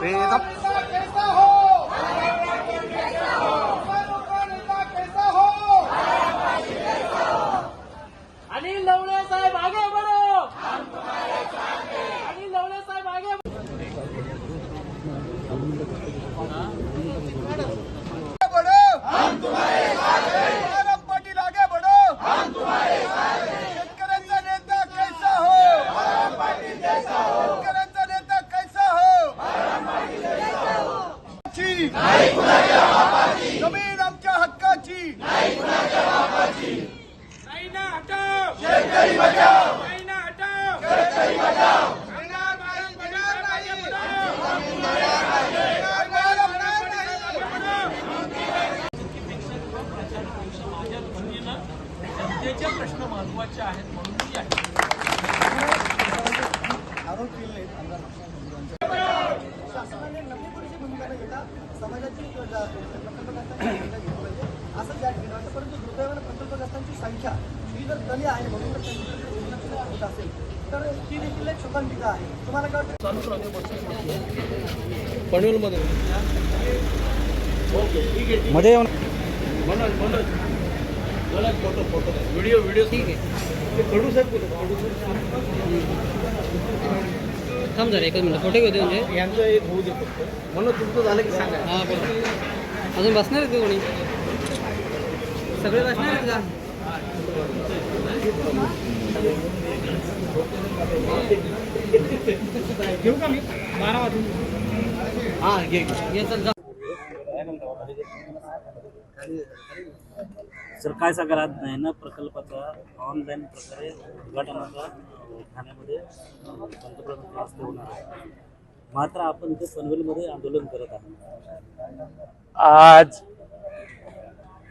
बेदम अनिल लवणे साहेब आगे जनतेचे प्रश्न महत्त्वाचे आहेत म्हणून मी आहे शासनाने नवीन भूमिका न घेता समाजाची प्रकल्पग्रस्तांची भूमिका घेतली पाहिजे असं या ठिकाणी वाटतं परंतु दुर्दैवानं प्रकल्पग्रस्तांची संख्या जर कमी आहे म्हणून जर त्यांच्याकडे दुर्लक्ष होत असेल. तर ती देखील एक शोकांतिका आहे. तुम्हाला काय वाटतं? मध्ये येऊन थांब जरा एकच मिनिट. फ़ोटो घेते म्हणजे यांचं एक होऊ दे फक्त. म्हणून तुमचं झालं की सांगा. हाँ बोल. अजून बसणार आहेत का कोणी? सगळे बसणार आहेत का? घेऊ का मी बारा वाजून हा घे घे. ये चल जा सर काय सांगाल आज नयना प्रकल्पाचा ऑनलाईन प्रकारे उद्घाटनाचा ठाण्यामध्ये पंतप्रधान हस्ते होणार आहे मात्र आपण इथे पनवेलमध्ये आंदोलन करत आहोत आज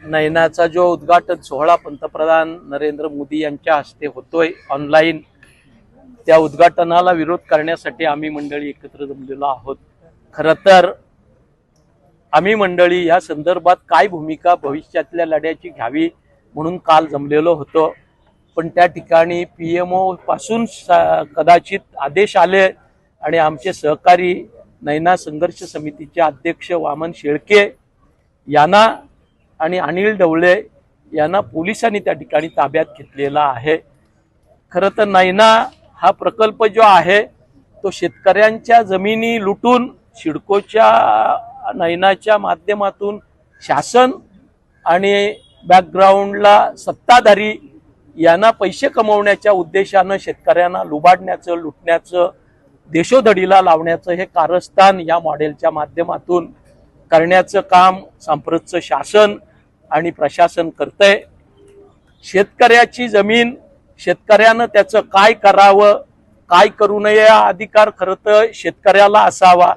नयनाचा जो उद्घाटन सोहळा पंतप्रधान नरेंद्र मोदी यांच्या हस्ते होतोय ऑनलाईन त्या उद्घाटनाला विरोध करण्यासाठी आम्ही मंडळी एकत्र जमलेलो आहोत. खरं तर आम्ही मंडळी या संदर्भात काय भूमिका भविष्यातल्या लढ्याची घ्यावी म्हणून काल जमलेलो होतो. पण त्या ठिकाणी पी एम ओ पासून सा- कदाचित आदेश आले आणि आमचे सहकारी नैना संघर्ष समितीचे अध्यक्ष वामन शेळके यांना आणि अनिल ढवळे यांना पोलिसांनी त्या ठिकाणी ताब्यात घेतलेला आहे. खरं तर नैना हा प्रकल्प जो आहे तो शेतकऱ्यांच्या जमिनी लुटून सिडकोच्या नैनाच्या माध्यमातून शासन आणि बॅकग्राऊंडला सत्ताधारी यांना पैसे कमवण्याच्या उद्देशानं शेतकऱ्यांना लुबाडण्याचं लुटण्याचं देशोधडीला लावण्याचं हे कारस्थान या मॉडेलच्या माध्यमातून करण्याचं काम सांप्रतचं शासन आणि प्रशासन करतंय. शेतकऱ्याची जमीन शेतकऱ्यानं त्याचं काय करावं काय करू नये हा अधिकार खरं तर शेतकऱ्याला असावा.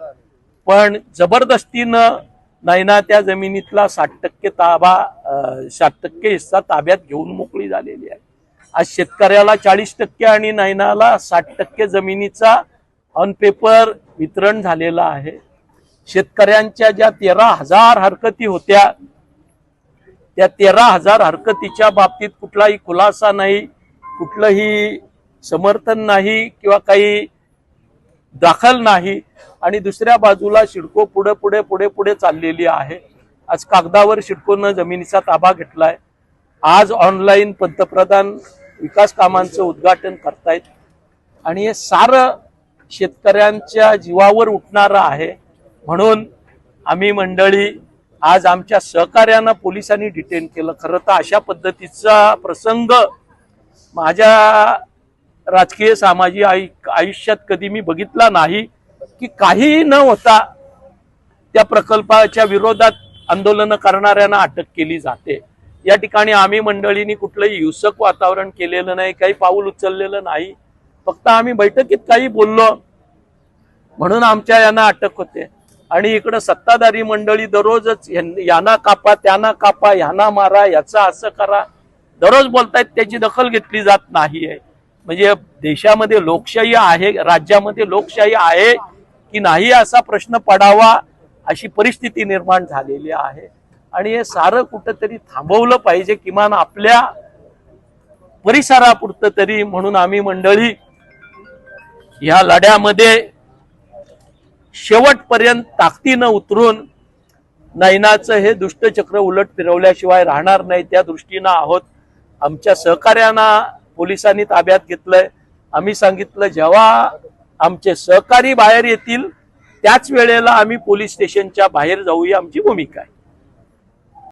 पण जबरदस्तीनं नैना त्या जमिनीतला साठ टक्के ताबा साठ टक्के हिस्सा ताब्यात घेऊन मोकळी झालेली आहे. आज शेतकऱ्याला चाळीस टक्के आणि नैनाला साठ टक्के जमिनीचा ऑन पेपर वितरण झालेलं आहे. शेतकऱ्यांच्या ज्या तेरा हजार हरकती होत्या त्या तेरा हजार हरकतीच्या बाबतीत कुठलाही खुलासा नाही कुठलंही समर्थन नाही किंवा काही दाखल नाही. आणि दुसऱ्या बाजूला शिडको पुढे पुढे पुढे पुढे चाललेली आहे. आज कागदावर शिडकोनं जमिनीचा ताबा घेतलाय. आज ऑनलाईन पंतप्रधान विकास कामांचं उद्घाटन करतायत. आणि हे सारं शेतकऱ्यांच्या जीवावर उठणारं आहे. म्हणून आम्ही मंडळी आज आमच्या सहकार्यानं पोलिसांनी डिटेन केलं. खरं तर अशा पद्धतीचा प्रसंग माझ्या राजकीय सामाजिक आयु- आयुष्यात कधी मी बघितला नाही की काहीही न होता त्या प्रकल्पाच्या विरोधात आंदोलनं करणाऱ्यांना अटक केली जाते. या ठिकाणी आम्ही मंडळींनी कुठलंही हिंसक वातावरण केलेलं नाही काही पाऊल उचललेलं नाही. फक्त आम्ही बैठकीत काही बोललो. म्हणून आमच्या यांना अटक होते. आणि इकडं सत्ताधारी मंडळी दररोजच यां- यांना कापा त्यांना कापा यांना मारा याचं असं करा. दररोज बोलतायत त्याची दखल घेतली जात नाहीये. म्हणजे देशामध्ये लोकशाही आहे राज्यामध्ये लोकशाही आहे की नाही असा प्रश्न पडावा अशी परिस्थिती निर्माण झालेली आहे. आणि हे सारं कुठंतरी थांबवलं पाहिजे किमान आपल्या परिसरापुरतं तरी म्हणून आम्ही मंडळी या लढ्यामध्ये शेवटपर्यंत ताकदीनं उतरून नैनाचं हे दुष्टचक्र उलट फिरवल्याशिवाय राहणार नाही. त्या दृष्टीनं आहोत आमच्या सहकार्यांना पोलिसांनी ताब्यात घेतलंय. आम्ही सांगितलं जेव्हा आमचे सहकारी बाहेर येतील त्याच वेळेला आम्ही पोलीस स्टेशनच्या बाहेर जाऊ ही आमची भूमिका आहे.